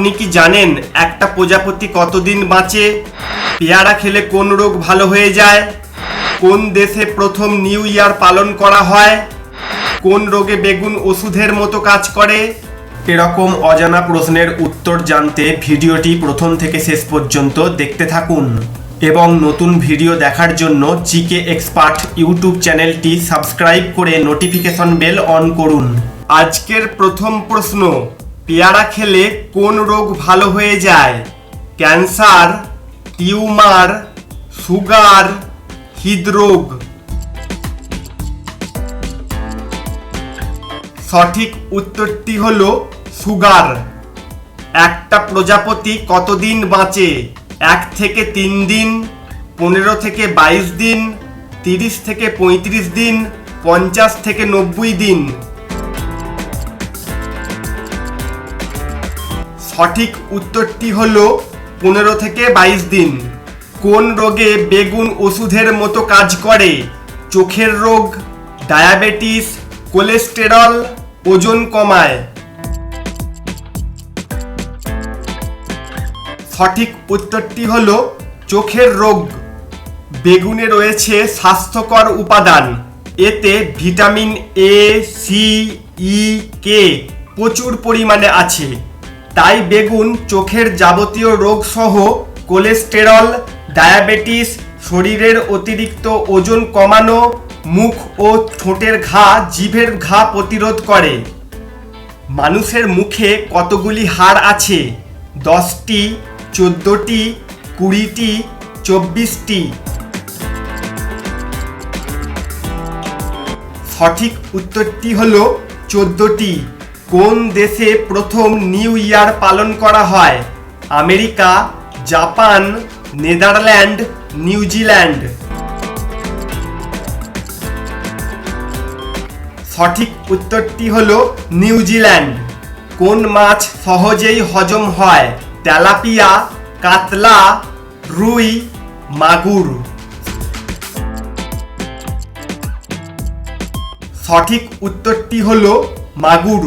আপনি কি জানেন একটা প্রজাপতি কতদিন বাঁচে? পেয়ারা খেলে কোন রোগ ভালো হয়ে যায়? কোন দেশে প্রথম নিউ ইয়ার পালন করা হয়? কোন রোগে বেগুন ওষুধের মতো কাজ করে? এরকম অজানা প্রশ্নের উত্তর জানতে ভিডিওটি প্রথম থেকে শেষ পর্যন্ত দেখতে থাকুন। এবং নতুন ভিডিও দেখার জন্য জিকে এক্সপার্ট ইউটিউব চ্যানেলটি সাবস্ক্রাইব করে নোটিফিকেশন বেল অন করুন। আজকের প্রথম প্রশ্ন। পেয়ারা খেলে কোন রোগ ভালো হয়ে যায়? ক্যান্সার, টিউমার, সুগার, হৃদরোগ। সঠিক উত্তরটি হলো সুগার। একটা প্রজাপতি কতদিন বাঁচে? এক থেকে তিন দিন, পনেরো থেকে বাইশ দিন, তিরিশ থেকে পঁয়ত্রিশ দিন, পঞ্চাশ থেকে নব্বই দিন। সঠিক উত্তরটি হল পনেরো থেকে বাইশ দিন। কোন রোগে বেগুন ওষুধের মতো কাজ করে? চোখের রোগ, ডায়াবেটিস, কোলেস্টেরল, ওজন কমায়। সঠিক উত্তরটি হল চোখের রোগ। বেগুনে রয়েছে স্বাস্থ্যকর উপাদান। এতে ভিটামিন এ, সি, ই, কে প্রচুর পরিমাণে আছে। তাই বেগুন, চোখের যাবতীয় রোগ সহ কোলেস্টেরল, ডায়াবেটিস, শরীরের অতিরিক্ত ওজন কমানো, মুখ ও ঠোঁটের ঘা, জিভের ঘা প্রতিরোধ করে। মানুষের মুখে কতগুলি হাড় আছে? দশটি, চোদ্দটি, কুড়িটি, চব্বিশটি। সঠিক উত্তরটি হল চোদ্দটি। কোন দেশে প্রথম নিউ ইয়ার পালন করা হয়? America, Japan, Netherland, New Zealand. সঠিক উত্তরটি হল নিউজিল্যান্ড। কোন মাছ সহজেই হজম হয়? তেলাপিয়া, কাতলা, রুই, মাগুর। সঠিক উত্তরটি হল মাগুর।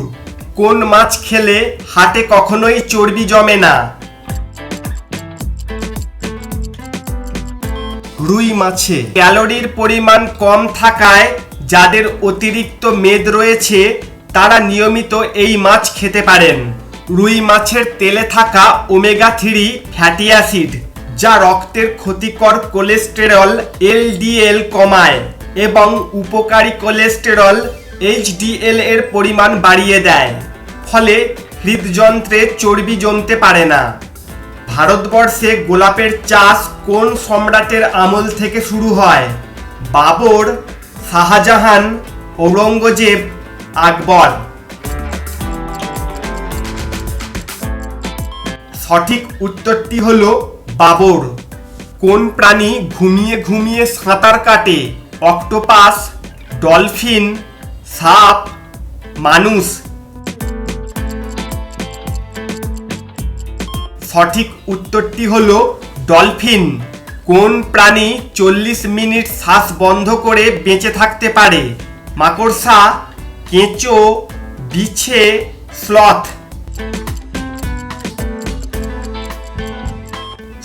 কোন মাছ খেলে হাটে কখনোই চর্বি জমে না? রুই মাছে। ক্যালোরির পরিমাণ কম থাকায় যাদের অতিরিক্ত মেদ রয়েছে, তারা নিয়মিত এই মাছ খেতে পারেন। রুই মাছের তেলে থাকা ওমেগা থ্রি ফ্যাটি অ্যাসিড, যা রক্তের ক্ষতিকর কোলেস্টেরল এলডিএল কমায় এবং উপকারী কোলেস্টেরল এইচডিএল এর পরিমাণ বাড়িয়ে দেয়, ফলে হৃদযন্ত্রে চর্বি জমতে পারে না। ভারতবর্ষে গোলাপের চাষ কোন সম্রাটের আমল থেকে শুরু হয়? বাবর, শাহজাহান, ঔরঙ্গজেব, আকবর। সঠিক উত্তরটি হলো বাবর। কোন প্রাণী ঘুমিয়ে ঘুমিয়ে সাঁতার কাটে? অক্টোপাস, ডলফিন সাপ, মানুষ। সঠিক উত্তরটি হল ডলফিন। কোন প্রাণী চল্লিশ মিনিট শ্বাস বন্ধ করে বেঁচে থাকতে পারে? মাকড়সা, কেঁচো, বিছে, স্লথ।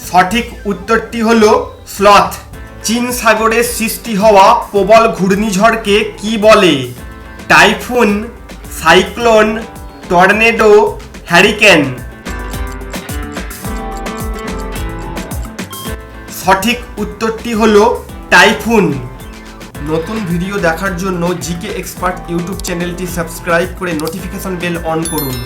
সঠিক উত্তরটি হল স্লথ। চীন সাগরে সৃষ্টি হওয়া প্রবল ঘূর্ণিঝড়কে কি বলে? Typhoon, cyclone, tornado, hurricane. সঠিক উত্তরটি হল টাইফুন। নতুন ভিডিও দেখার জন্য জিকে এক্সপার্ট ইউটিউব চ্যানেলটি সাবস্ক্রাইব করে নোটিফিকেশন বেল অন করুন।